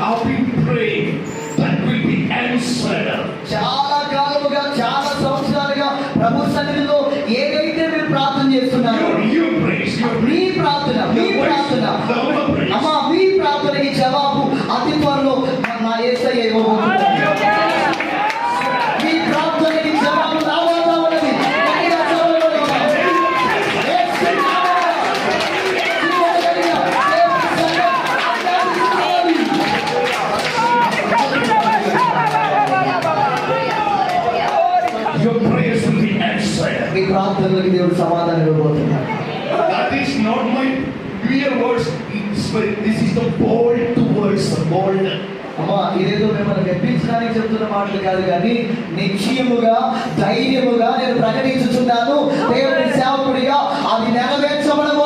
have చాలా కాలముగా చాలా సంవత్సరాలుగా ప్రభు సన్నిధిలో ఏదైతే మీరు ప్రార్థన చేస్తున్నారు మీ ప్రార్థన మీ ప్రార్థన. అమ్మా మీ ప్రార్థనకి జవాబు అతి త్వరలో నా ఏసయ్య ఇవ్వబోతుంది Your prayers will be answered. మీ ప్రార్థనలకు దేవుడు సమాధానం ఇవ్వబోతున్నాడు That is not my mere words. It's my- This is the bold words, bold. అమ్మా ఇదేదో మిమ్మల్ని మెప్పించడానికి చెప్తున్న మాటలు కాదు కానీ నిశ్చయముగా ధైర్యముగా నేను ప్రకటించుతున్నాను దేవుని సేవకుడిగా అది నెరవేర్చబడబోతా